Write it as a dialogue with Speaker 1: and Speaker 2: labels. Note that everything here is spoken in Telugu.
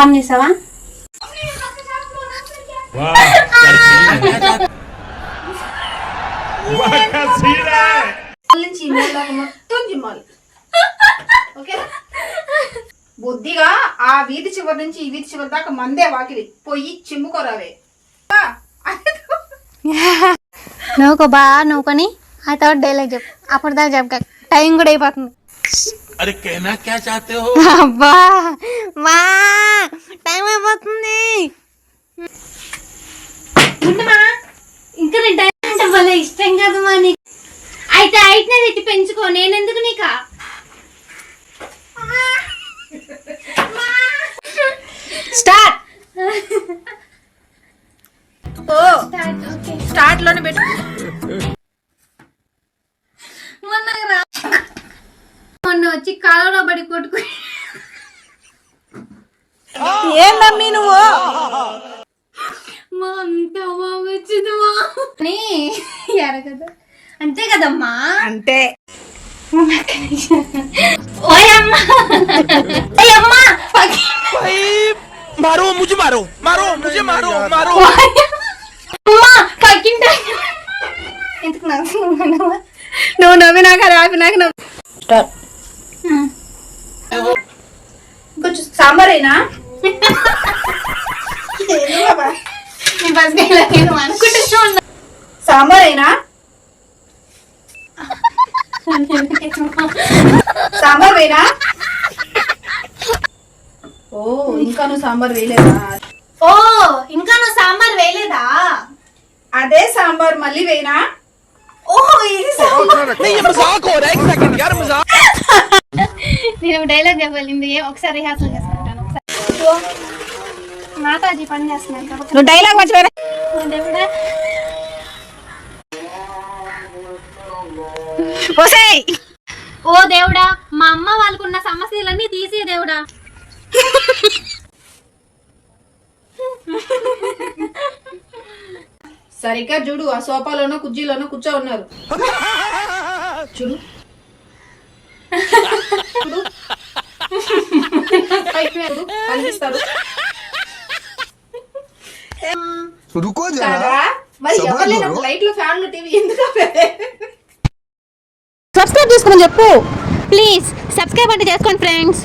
Speaker 1: దాకా బుద్ధిగా ఆ వీధి చివరి నుంచి ఈ వీధి చివరి దాకా మందే వాకిలి. పోయి చిమ్ముకోరావే.
Speaker 2: నువ్వు బాగా నవ్వుకొని. ఆ తర్వాత డైలాగ్ చెప్పు. అప్పటిదాకా చెప్పక. టైం కూడా అయిపోతుంది.
Speaker 3: అరే కైనా క్యా చాతే హో
Speaker 2: అబ్బా మా టైం అయిపోతుంది ఉండమా ఇంకా టైం అంటే ఇష్టం కదా మా నీకు. అయితే అయితే తిట్టి పెంచుకో నేనెందుకు నీక?
Speaker 1: స్టార్ట్ స్టార్ట్ లోనే పెట్టు.
Speaker 2: కాలంలో పడి కొట్టుకు
Speaker 1: ఏందమ్మీ నువ్వు
Speaker 2: మా అంత బాగా వచ్చింది మా అని ఎరగదు అంతే కదమ్మా
Speaker 1: అంటే
Speaker 2: ఓయమ్మా ఓయమ్మా
Speaker 3: मारो मुझे मारो मारो मुझे मारो मारो
Speaker 2: అమ్మా పక్కింట ఎందుకు నవ్వు నువ్వు నవ్వి నాకు అది ఆపి నాకు నవ్వు
Speaker 1: స్టార్ట్ కొంచెం సాంబార్ అయినా ఏంది బాబా?
Speaker 2: నేను బస్ నేను అనుకుంటూ ఉన్నా
Speaker 1: సాంబార్ అయినా సాంబార్ వేనా ఓ ఇంకా నువ్వు సాంబార్ వేయలేదా?
Speaker 2: ఓ ఇంకా నువ్వు సాంబార్ వేయలేదా?
Speaker 1: అదే సాంబార్ మళ్ళీ వేయనా?
Speaker 2: ఓహో ఇది సాంబార్. డైలాగ్ ఇవ్వలింది ఒకసారి రిహార్సల్ చేసుకుంటాను. ఒకసారి. మాతాజీ పని చేస్తున్నాను
Speaker 1: డైలాగ్ మర్చిపోయినా?
Speaker 2: ఓ దేవుడా మా అమ్మ వాళ్ళకున్న సమస్యలన్నీ తీసే దేవుడా.
Speaker 1: సరిగ్గా చూడు ఆ సోఫాలోనో కుర్జీలోనో కూర్చో ఉన్నారు. చూడు. కనిపిస్తారు ah.
Speaker 2: సబ్స్క్రైబ్ చేసుకోమని చెప్పు. ప్లీజ్ సబ్స్క్రైబ్ అంటే చేసుకోండి ఫ్రెండ్స్